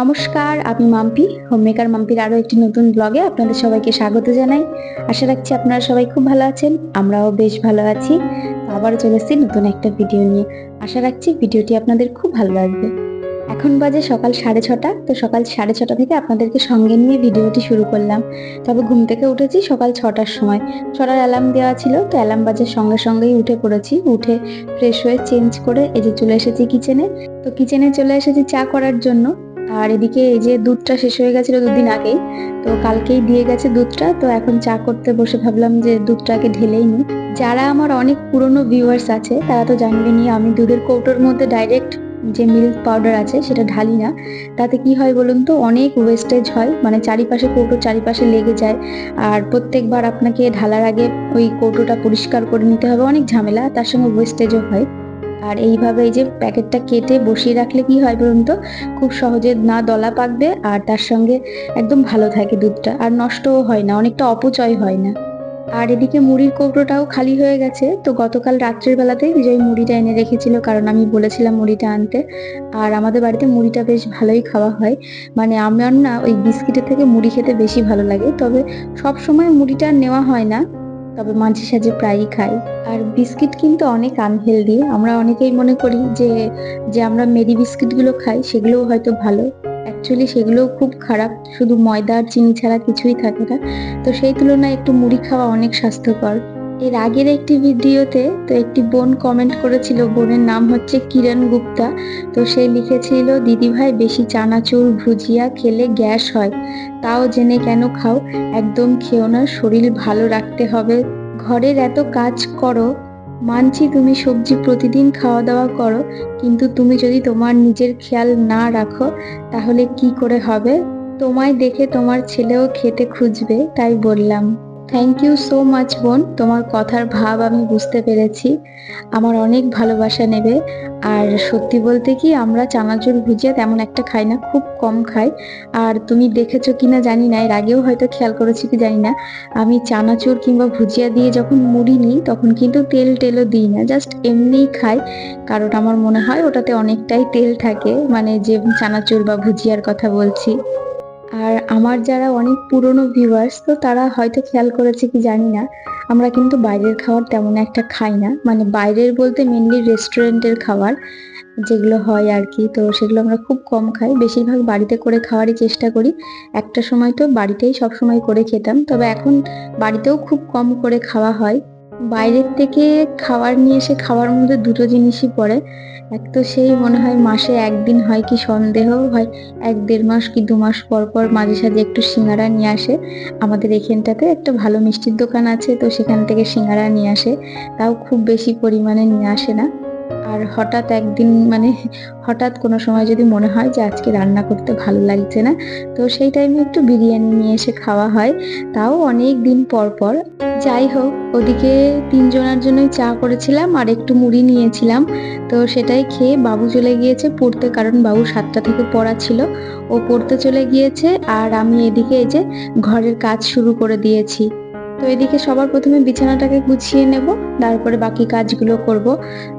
নমস্কার, আমি মাম্পি, হোমমেকার মাম্পির আরও একটি নতুন ব্লগে আপনাদের সবাইকে স্বাগত জানাই। আশা রাখছি আপনারা সবাই খুব ভালো আছেন, আমরাও বেশ ভালো আছি। আবারও চলে এসেছি নতুন একটা ভিডিও নিয়ে। আশা রাখছি ভিডিওটি আপনাদের খুব ভালো লাগবে। এখন বাজে সকাল সাড়ে ছটা, তো সকাল সাড়ে ছটা থেকে আপনাদেরকে সঙ্গে নিয়ে ভিডিওটি শুরু করলাম। তবে ঘুম থেকে উঠেছি সকাল ছটার সময়। ছটার অ্যালার্ম দেওয়া ছিল, তো অ্যালার্ম বাজার সঙ্গে সঙ্গেই উঠে পড়েছি। উঠে ফ্রেশ হয়ে চেঞ্জ করে এই যে চলে এসেছি কিচেনে তো কিচেনে চলে এসেছি চা করার জন্য। আর এদিকে এই যে দুধটা শেষ হয়ে গেছিল দুদিন আগেই, তো কালকেই দিয়ে গেছে দুধটা, তো এখন চা করতে বসে ভাবলাম যে দুধটাকে ঢেলেই নিই। যারা আমার অনেক পুরনো ভিউয়ার্স আছে, তারা তো জানবেনই আমি দুধের কৌটোর মধ্যে ডাইরেক্ট যে মিল্ক পাউডার আছে, সেটা ঢালি না। তাতে কি হয় বলুন তো, অনেক ওয়েস্টেজ হয় মানে চারিপাশে কৌটো চারিপাশে লেগে যায়। আর প্রত্যেকবার আপনাকে ঢালার আগে ওই কৌটোটা পরিষ্কার করে নিতে হবে, অনেক ঝামেলা, তার সঙ্গে ওয়েস্টেজও হয়। আর এইভাবে এই যে প্যাকেটটা কেটে বসিয়ে রাখলে কি হয় বলুন তো? খুব সহজে না দলা পাকবে আর তার সঙ্গে একদম ভালো থাকে দুধটা আর নষ্টও হয় না, অনেকটা অপচয় হয় না। আর এদিকে মুড়ির কৌটোটাও খালি হয়ে গেছে। তো গতকাল রাত্রের বেলাতেই বিজয় মুড়িটা এনে রেখেছিল কারণ আমি বলেছিলাম মুড়িটা আনতে। আর আমাদের বাড়িতে মুড়িটা বেশ ভালোই খাওয়া হয়। মানে আমার না ওই বিস্কিটের থেকে মুড়ি খেতে বেশি ভালো লাগে। তবে সব সময় মুড়িটা নেওয়া হয় না। তবে মাঝে সাঝে প্রায়ই খাই। আর বিস্কিট কিন্তু অনেক আনহেলদি আমরা অনেকেই মনে করি যে যে আমরা মেরি বিস্কিটগুলো খাই, সেগুলোও হয়তো ভালো। অ্যাকচুয়ালি সেগুলোও খুব খারাপ। শুধু ময়দা আর চিনি ছাড়া কিছুই থাকে না। তো সেই তুলনায় একটু মুড়ি খাওয়া অনেক স্বাস্থ্যকর। এর আগের একটি ভিডিওতে তো একটি বোন কমেন্ট করেছিল, বোনের নাম হচ্ছে কিরণ গুপ্তা। তো সে লিখেছিল দিদি ভাই বেশি চানাচুর, ভুজিয়া খেলে গ্যাস হয়। তাও জেনে কেন খাও? একদম খেও না, শরীর ভালো রাখতে হবে। ঘরের এত কাজ করো। মানছি তুমি সবজি প্রতিদিন খাওয়া দাওয়া করো, কিন্তু তুমি যদি তোমার নিজের খেয়াল না রাখো, তাহলে কি করে হবে? তোমায় দেখে তোমার ছেলেও খেতে খুঁজবে, তাই বললাম। থ্যাংক ইউ সো মাচ বোন। তোমার কথার ভাব আমি বুঝতে পেরেছি। আমার অনেক ভালোবাসা নেবে। আর সত্যি বলতে কি, আমরা চানাচুর ভুজিয়া তেমন একটা খাই না, খুব কম খাই। আর তুমি দেখেছ কিনা জানি না, এর আগেও হয়তো খেয়াল করেছি কি জানি না। আমি চানাচুর কিংবা ভুজিয়া দিয়ে যখন মুড়ি নিই, তখন কিন্তু তেল টেলও দিই না জাস্ট এমনিই খাই। কারণ আমার মনে হয় ওটাতে অনেকটাই তেল থাকে মানে যে চানাচুর বা ভুজিয়ার কথা বলছি। আর আমার যারা অনেক পুরনো ভিউয়ার্স তো তারা হয়তো খেয়াল করেছে কি জানি না, আমরা কিন্তু বাইরের খাবার তেমন একটা খাই না। মানে বাইরের বলতে মেনলি রেস্টুরেন্টের খাবার যেগুলো হয় আর কি, তো সেগুলো আমরা খুব কম খাই। বেশিরভাগ বাড়িতে করে খাওয়ারই চেষ্টা করি। একটা সময় তো বাড়িতেই সব সময় করে খেতাম। তবে এখন বাড়িতেও খুব কম করে খাওয়া হয়। বাইরের থেকে খাবার নিয়ে এসে খাওয়ার মধ্যে দুটো জিনিসই পড়ে। এক তো সেই মনে হয় মাসে একদিন হয় কি সন্দেহ, হয় এক দেড় মাস কি দু মাস পর পর মাঝে সাঝে একটু সিঙ্গারা নিয়ে আসে। আমাদের এখানটাতে একটা ভালো মিষ্টির দোকান আছে, তো সেখান থেকে সিঙ্গারা নিয়ে আসে। তাও খুব বেশি পরিমাণে নিয়ে আসে না। আর হঠাৎ একদিন মানে হঠাৎ কোনো সময় যদি মনে হয় যে আজকে রান্না করতে ভালো লাগছে না, তো সেই টাইমে একটু বিরিয়ানি নিয়ে এসে খাওয়া হয়। তাও অনেক দিন পর পর। যাই হোক, ওদিকে তিনজনের জন্যই চা করেছিলাম আর একটু মুড়ি নিয়েছিলাম। তো সেটাই খেয়ে বাবু চলে গিয়েছে পড়তে, কারণ বাবু সাতটা থেকে পড়া ছিল। ও পড়তে চলে গিয়েছে আর আমি এদিকে এই যে ঘরের কাজ শুরু করে দিয়েছি। তো এদিকে সবার প্রথমে বিছানাটাকে গুছিয়ে নেব, তারপরে বাকি কাজগুলো করব।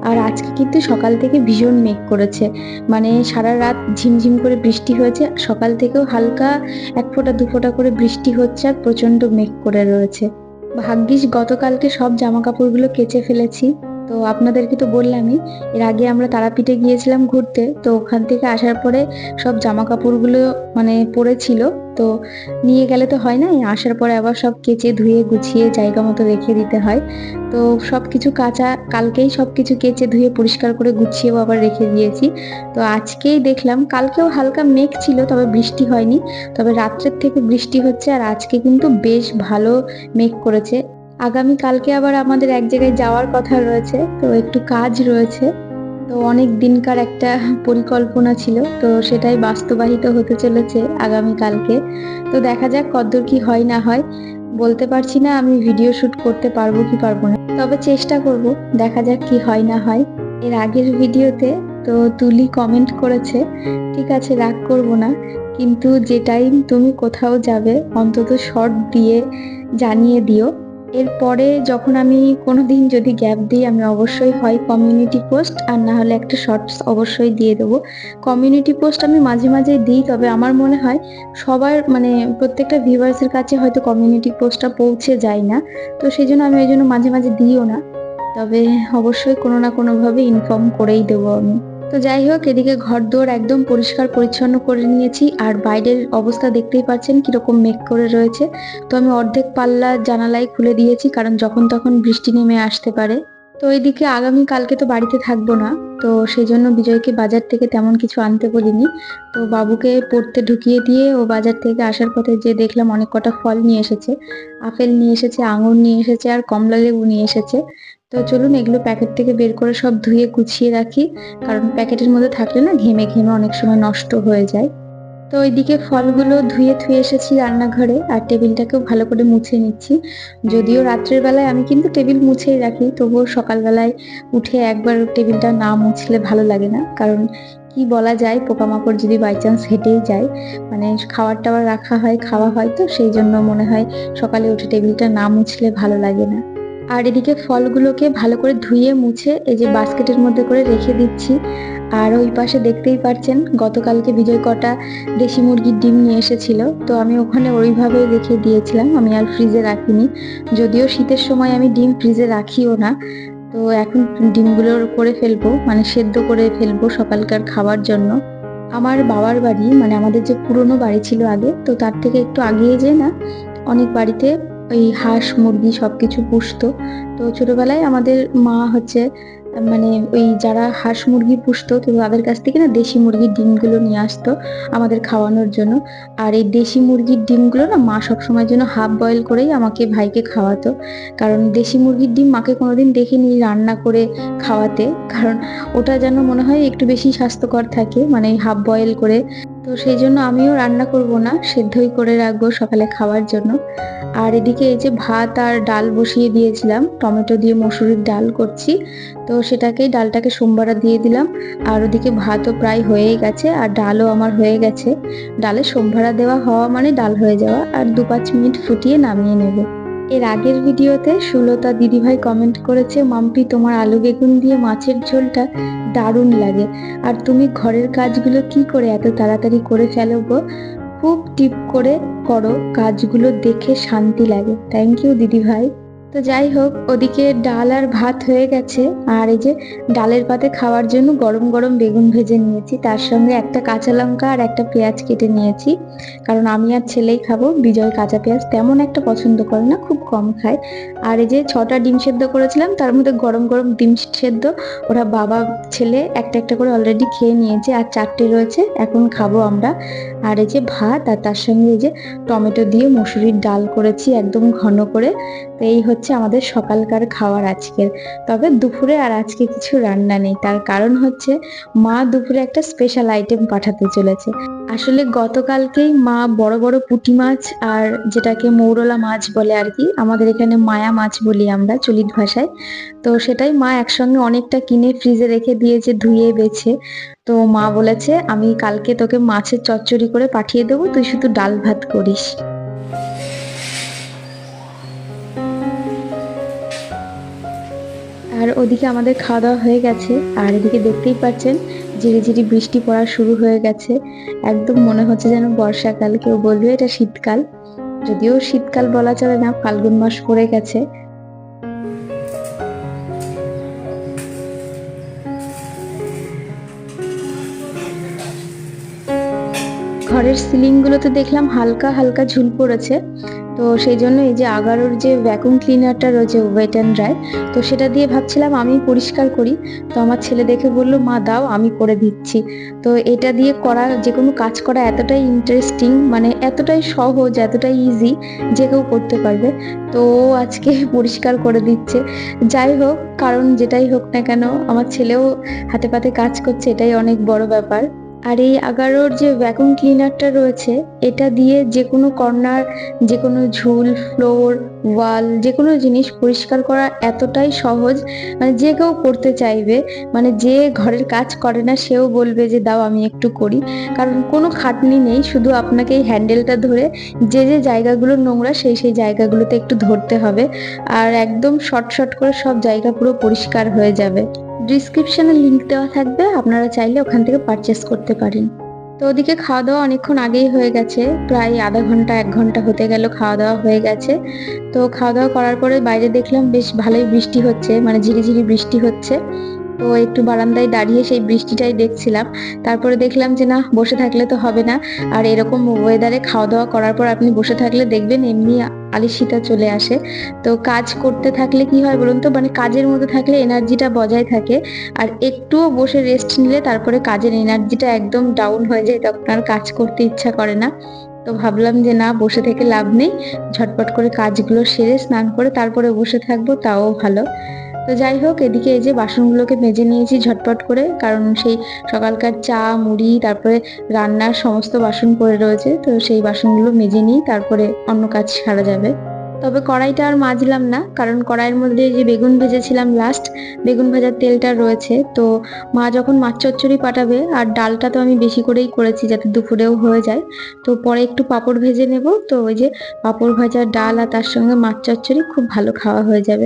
আর আজকে কিন্তু সকাল থেকে ভীষণ মেঘ করেছে। মানে সারা রাত ঝিমঝিম করে বৃষ্টি হয়েছে, সকাল থেকেও হালকা এক ফোঁটা, দু ফোঁটা করে বৃষ্টি হচ্ছে আর প্রচণ্ড মেঘ করে রয়েছে। ভাগ্যিস গতকালকে সব জামা কাপড়গুলো কেচে ফেলেছি। তো আপনাদেরকে তো বললামই, এর আগে আমরা তারাপীঠে গিয়েছিলাম ঘুরতে, তো ওখান থেকে আসার পরে সব জামা কাপড়গুলো মানে পড়েছিল, তো নিয়ে গেলে তো হয় না আসার পরে আবার সব কেচে ধুয়ে গুছিয়ে জায়গা মতো রেখে দিতে হয়। তো সব কিছু কাঁচা, কালকেই সব কিছু কেচে ধুয়ে পরিষ্কার করে গুছিয়েও আবার রেখে দিয়েছি। তো আজকেই দেখলাম, কালকেও হালকা মেঘ ছিল, তবে বৃষ্টি হয়নি, তবে রাত্রের থেকে বৃষ্টি হচ্ছে আর আজকে কিন্তু বেশ ভালো মেঘ করেছে। আগামী কালকে আবার আমাদের এক জায়গায় যাওয়ার কথা রয়েছে, তো একটু কাজ রয়েছে। তো অনেক দিনকার একটা পরিকল্পনা ছিল, তো সেটাই বাস্তবায়িত হতে চলেছে আগামী কালকে তো দেখা যাক কদ্দূর কি হয় না হয়। বলতে পারছি না আমি ভিডিও শুট করতে পারব কি পারব না। তবে চেষ্টা করব, দেখা যাক কি হয় না হয়। এর আগের ভিডিওতে তো তুলি কমেন্ট করেছে, ঠিক আছে, রাগ করব না। কিন্তু যে টাইম তুমি কোথাও যাবে, অন্তত শর্ট দিয়ে জানিয়ে দিও। এরপরে যখন আমি কোনো দিন যদি গ্যাপ দিই, আমি অবশ্যই হয় কমিউনিটি পোস্ট আর না হলে একটা শর্টস অবশ্যই দিয়ে দেবো। কমিউনিটি পোস্ট আমি মাঝে মাঝে দিই, তবে আমার মনে হয় সবার মানে প্রত্যেকটা ভিউয়ার্সের কাছে হয়তো কমিউনিটি পোস্টটা পৌঁছে যায় না। তো সেই জন্য আমি ওই জন্য মাঝে মাঝে দিইও না। তবে অবশ্যই কোনো না কোনোভাবে ইনফর্ম করেই দেবো আমি। তো যাই হোক, এদিকে ঘর দোর একদম পরিষ্কার পরিচ্ছন্ন করে নিয়েছি আর বাইরের অবস্থা দেখতেই পাচ্ছেন কীরকম মেঘ করে রয়েছে। তো আমি অর্ধেক পাল্লা জানালায় খুলে দিয়েছি কারণ যখন তখন বৃষ্টি নেমে আসতে পারে। তো এদিকে আগামী কালকে তো বাড়িতে থাকব না, তো সেই জন্য বিজয়কে বাজার থেকে তেমন কিছু আনতে বলিনি। তো বাবুকে পড়তে ঢুকিয়ে দিয়ে ও বাজার থেকে আসার পথে যে দেখলাম অনেক কটা ফল নিয়ে এসেছে, আপেল নিয়ে এসেছে, আঙুর নিয়ে এসেছে আর কমলা লেবু নিয়ে এসেছে। তো চলুন এগুলো প্যাকেট থেকে বের করে সব ধুয়ে গুছিয়ে রাখি। কারণ প্যাকেটের মধ্যে থাকলে না ঘেমে ঘেমে অনেক সময় নষ্ট হয়ে যায়। তো ওইদিকে ফলগুলো ধুয়ে ধুয়ে এসেছি রান্নাঘরে আর টেবিলটাকেও ভালো করে মুছে নিচ্ছি। যদিও রাত্রের বেলায় আমি কিন্তু টেবিল মুছেই রাখি, তবুও সকালবেলায় উঠে একবার টেবিলটা না মুছলে ভালো লাগে না। কারণ কি বলা যায়, পোকামাকড় যদি বাই চান্স হেঁটেই যায় মানে খাবার টাবার রাখা হয়, খাওয়া হয় তো সেই জন্য মনে হয় সকালে উঠে টেবিলটা না মুছলে ভালো লাগে না। আর এদিকে ফলগুলোকে ভালো করে ধুয়ে মুছে এই যে বাস্কেটের মধ্যে করে রেখে দিচ্ছি। আর ওই পাশে দেখতেই পাচ্ছেন গতকালকে বিজয় কটা দেশি মুরগির ডিম নিয়ে এসেছিল। তো আমি ওখানে ওইভাবেই রেখে দিয়েছিলাম, আমি আর ফ্রিজে রাখিনি। যদিও শীতের সময় আমি ডিম ফ্রিজে রাখিও না, তো এখন ডিমগুলো করে ফেলব মানে সেদ্ধ করে ফেলব সকালকার খাওয়ার জন্য। আমার বাবার বাড়ি মানে আমাদের যে পুরনো বাড়ি ছিল আগে, তো তার থেকে একটু আগিয়ে যে না, অনেক বাড়িতে ওই হাঁস, মুরগি সব কিছু পুষতো। তো ছোটবেলায় আমাদের মা হচ্ছে মানে ওই যারা হাঁস, মুরগি পুষতো, তো তাদের কাছ থেকে না দেশি মুরগির ডিমগুলো নিয়ে আসতো আমাদের খাওয়ানোর জন্য। আর এই দেশি মুরগির ডিমগুলো না মা সবসময়ের জন্য হাফ বয়েল করেই আমাকে ভাইকে খাওয়াতো। কারণ দেশি মুরগির ডিম মাকে কোনোদিন দেখিনি রান্না করে খাওয়াতে। কারণ ওটা যেন মনে হয় একটু বেশি স্বাস্থ্যকর থাকে মানে হাফ বয়েল করে। তো সেই জন্য আমিও রান্না করব না, সেদ্ধই করে রাখব সকালে খাওয়ার জন্য। আর এদিকে এই যে ভাত আর ডাল বসিয়ে দিয়েছিলাম, টমেটো দিয়ে মসুরির ডাল করছি, তো সেটাকেই ডালটাকে সোমবারা দিয়ে দিলাম। আর ওদিকে ভাতও প্রায় হয়েই গেছে, আর ডালও আমার হয়ে গেছে। ডালে সোমভাড়া দেওয়া হওয়া মানে ডাল হয়ে যাওয়া, আর দু পাঁচ মিনিট ফুটিয়ে নামিয়ে নেবে। এর আগের ভিডিওতে সুলতা দিদিভাই কমেন্ট করেছে, মাম্পি, তোমার আলু বেগুন দিয়ে মাছের ঝোলটা দারুণ লাগে। আর তুমি ঘরের কাজগুলো কি করে এত তাড়াতাড়ি করে ফেলো গো? খুব টিপ করে করো, কাজগুলো দেখে শান্তি লাগে। থ্যাংক ইউ দিদি ভাই তো যাই হোক, ওদিকে ডাল আর ভাত হয়ে গেছে। আর এই যে ডালের পাতে খাওয়ার জন্য গরম গরম বেগুন ভেজে নিয়েছি। তার সঙ্গে একটা কাঁচা লঙ্কা আর একটা পেঁয়াজ কেটে নিয়েছি। কারণ আমি আর ছেলেই খাব, বিজয় কাঁচা পেঁয়াজ তেমন একটা পছন্দ করে না, খুব কম খায়। আর এই যে ছটা ডিম সেদ্ধ করেছিলাম, তার মধ্যে গরম গরম ডিম সেদ্ধ ওরা বাবা, ছেলে একটা একটা করে অলরেডি খেয়ে নিয়েছে আর চারটে রয়েছে, এখন খাব আমরা। আর এই যে ভাত আর তার সঙ্গে এই যে টমেটো দিয়ে মুসুরির ডাল করেছি একদম ঘন করে। তো এই হচ্ছে আমাদের সকালকার খাওয়ার আজকের। তবে দুপুরে আর আজকে কিছু রান্না নেই। তার কারণ হচ্ছে, মা দুপুরে একটা স্পেশাল আইটেম পাঠাতে চলেছে। আসলে গতকালকেই মা বড় বড় পুঁটি মাছ আর যেটাকে মৌরলা মাছ বলে আর কি, আমাদের এখানে মায়া মাছ বলি আমরা চলিত ভাষায়। তো সেটাই মা একসঙ্গে অনেকটা কিনে ফ্রিজে রেখে দিয়েছে, ধুয়ে বেছে। তো মা বলেছে, আমি কালকে তোকে মাছের চচ্চড়ি করে পাঠিয়ে দেবো, তুই শুধু ডাল ভাত করিস। আর ওদিকে আমাদের খাওয়া দাওয়া হয়ে গেছে। আর এদিকে দেখতেই পাচ্ছেন, ঝিরি ঝিরি বৃষ্টি পড়া শুরু হয়ে গেছে। একদম মনে হচ্ছে যেন বর্ষাকাল। কেউ বলবে এটা শীতকাল। যদিও শীতকাল বলা চলে না, ফাল্গুন মাস পড়ে গেছে। ঘরের সিলিং গুলোতে দেখলাম হালকা হালকা ঝুল পড়েছে। তো সেই জন্য এই যে আগারোর যে ভ্যাকুম ক্লিনারটা রয়েছে ওয়েট অ্যান্ড ড্রাই তো সেটা দিয়ে ভাবছিলাম আমি পরিষ্কার করি। তো আমার ছেলে দেখে বলল, মা, দাও, আমি করে দিচ্ছি। তো এটা দিয়ে করা, যে কোনো কাজ করা এতটাই ইন্টারেস্টিং মানে এতটাই সহজ, এতটাই ইজি যে কেউ করতে পারবে। তো আজকে পরিষ্কার করে দিচ্ছে। যাই হোক, কারণ যেটাই হোক না কেন, আমার ছেলেও হাতে পাতে কাজ করছে, এটাই অনেক বড় ব্যাপার। আর এই আগারোর যে ভ্যাকুম ক্লিনারটা রয়েছে, এটা দিয়ে যে কোনো কর্নার যে কোনো ঝুল ফ্লোর ওয়াল যে কোনো জিনিস পরিষ্কার করা এতটাই সহজ। মানে যে কেউ করতে চাইবে মানে যে ঘরের কাজ করে না, সেও বলবে যে, দাও, আমি একটু করি। কারণ কোনো খাটনি নেই, শুধু আপনাকে এই হ্যান্ডেলটা ধরে যে যে জায়গাগুলো নোংরা, সেই সেই জায়গাগুলোতে একটু ধরতে হবে। আর একদম শর্ট শর্ট করে সব জায়গা পুরো পরিষ্কার হয়ে যাবে। ডিসক্রিপশনে লিঙ্ক দেওয়া থাকবে, আপনারা চাইলে ওখান থেকে পারচেস করতে পারেন। তো ওদিকে খাওয়া দাওয়া অনেকক্ষণ আগেই হয়ে গেছে, প্রায় আধা ঘণ্টা, এক ঘণ্টা হতে গেল খাওয়া দাওয়া হয়ে গেছে। তো খাওয়া দাওয়া করার পরে বাইরে দেখলাম বেশ ভালোই বৃষ্টি হচ্ছে মানে ঝিরিঝিরি বৃষ্টি হচ্ছে। তো একটু বারান্দায় দাঁড়িয়ে সেই বৃষ্টিটাই দেখছিলাম। তারপরে দেখলাম যে, না, বসে থাকলে তো হবে না। আর এরকম ওয়েদারে খাওয়া দাওয়া করার পর আপনি বসে থাকলে দেখবেন এমনি আলিশিতা চলে আসে। তো কাজ করতে থাকলে কি হয় বলুন তো? মানে কাজের মধ্যে থাকলে এনার্জিটা বজায় থাকে। আর একটুও বসে রেস্ট নিলে তারপরে কাজের এনার্জিটা একদম ডাউন হয়ে যায়, তখন আর কাজ করতে ইচ্ছা করে না। তো ভাবলাম যে, না, বসে থেকে লাভ নেই। ঝটপট করে কাজগুলো সেরে স্নান করে তারপরে বসে থাকব, তাও ভালো। তো যাই হোক, এদিকে এই যে বাসনগুলোকে মেজে নিয়েছি ঝটপট করে, কারণ সেই সকালকার চা, মুড়ি, তারপরে রান্নার সমস্ত বাসন পড়ে রয়েছে, তো সেই বাসনগুলো মেজে নিই তারপরে অন্য কাজ সারা যাবে। তবে কড়াইটা আর মাজলাম না, কারণ কড়াইয়ের মধ্যে যে বেগুন ভেজেছিলাম লাস্ট বেগুন ভাজার তেলটা রয়েছে। তো মা যখন মাছ চচ্চড়ি পাঠাবে আর ডালটা তো আমি বেশি করেই করেছি যাতে দুপুরেও হয়ে যায়, তো পরে একটু পাঁপড় ভেজে নেব। তো ওই যে পাঁপড় ভাজার ডাল আর তার সঙ্গে মাছ চচ্চড়ি খুব ভালো খাওয়া হয়ে যাবে।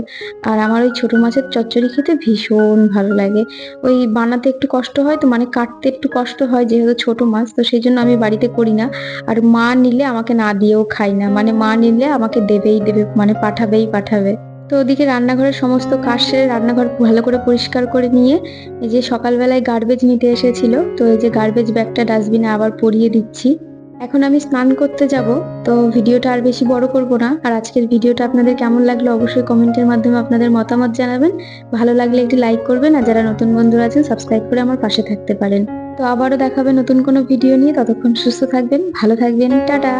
আর আমার ওই ছোটো মাছের চচ্চড়ি খেতে ভীষণ ভালো লাগে। ওই বানাতে একটু কষ্ট হয় তো মানে কাটতে একটু কষ্ট হয় যেহেতু ছোট মাছ, তো সেই জন্য আমি বাড়িতে করি না। আর মা নিলে আমাকে না দিয়েও খাই না। মানে মা নিলে আমাকে দেবেই দেবে মানে পাঠাবেই পাঠাবে। তো ওদিকে রান্নাঘরের সমস্ত কাজ সেরে রান্নাঘর ভালো করে পরিষ্কার করে নিয়ে এই যে সকালবেলায় গার্বেজ নিতে এসেছিল, তো এই যে গার্বেজ ব্যাগটা ডাস্টবিনে আবার পরিয়ে দিচ্ছি। এখন আমি স্নান করতে যাব, তো ভিডিওটা আর বেশি বড় করব না। আর আজকের ভিডিওটা আপনাদের কেমন লাগল অবশ্যই কমেন্টের মাধ্যমে আপনাদের মতামত জানাবেন। ভালো লাগলে একটি লাইক করবেন, আর যারা নতুন বন্ধুরা আছেন সাবস্ক্রাইব করে আমার পাশে থাকতে পারেন। তো আবারও দেখাবে নতুন কোনো ভিডিও নিয়ে, ততক্ষণ সুস্থ থাকবেন, ভালো থাকবেন, টাটা!